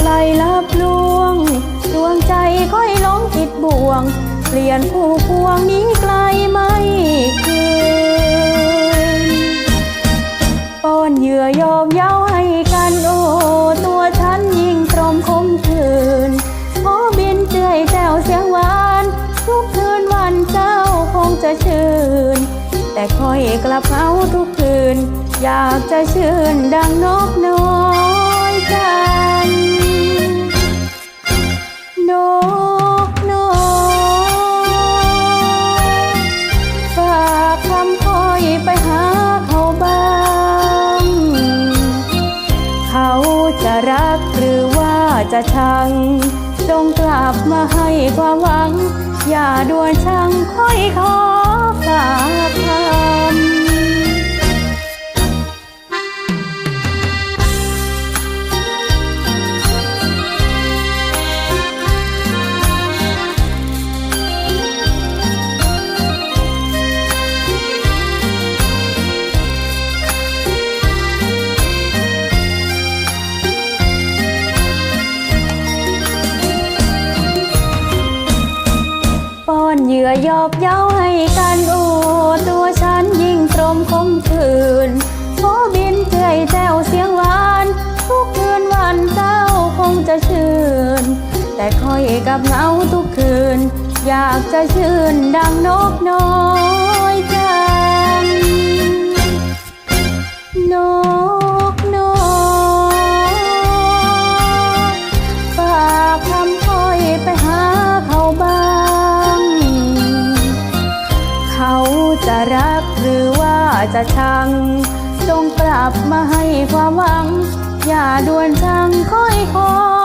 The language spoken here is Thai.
ปล่ยลับลวง ดวงใจค่อยล้มจิตบ่วง เปลี่ยนผู้พวงนี้ไกลไม่เคืนป้อนเหยื่อยอมเย้าให้กันโอ้ตัวฉันยิ่งตรมคมคืนขอบินเจือยแจวเสียงหวาน ทุกคืนวันเจ้าคงจะชื่น แต่คอยกลับเอาทุกคืน อยากจะชื่นดังนกน้อยจันากคำคอยไปหาเขาบ้าง เขาจะรักหรือว่าจะชัง จงกลับมาให้ความหวัง อย่าด่วนชังค่อยคอย อนเหยื่อหยอกเย้าให้กันโอ้ตัวฉันยิ่งตรมคมคืนโฟบินเจือยแซวเสียงหวาน ทุกคืนวันเจ้าคงจะชื่น แต่คอยกับเงาทุกคืน อยากจะชื่นดังนกน้อยใจ จะชัง จงกลับมาให้ความหวัง อย่าด่วนชังค่อยขอ